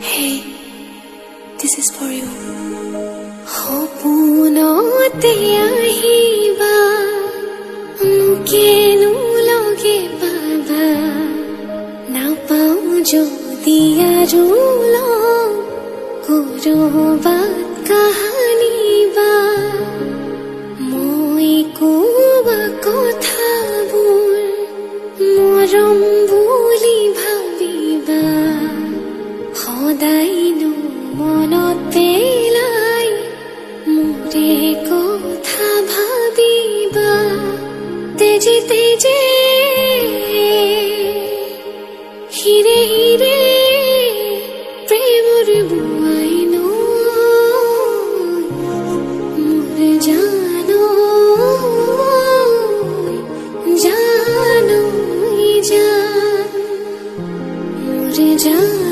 Hey, this is for you. সপোনতে আহিবা মোকেনো লগে পাবা নাপাওঁ যদি আৰু লগ কৰবাত সদাইনো মনতে লাই, মোরে কথা ভাবিবা তেজে তেজে। হিরে হিরে প্রেমর বুয়াইনো মোরে জানো জানো জান মোরে জান।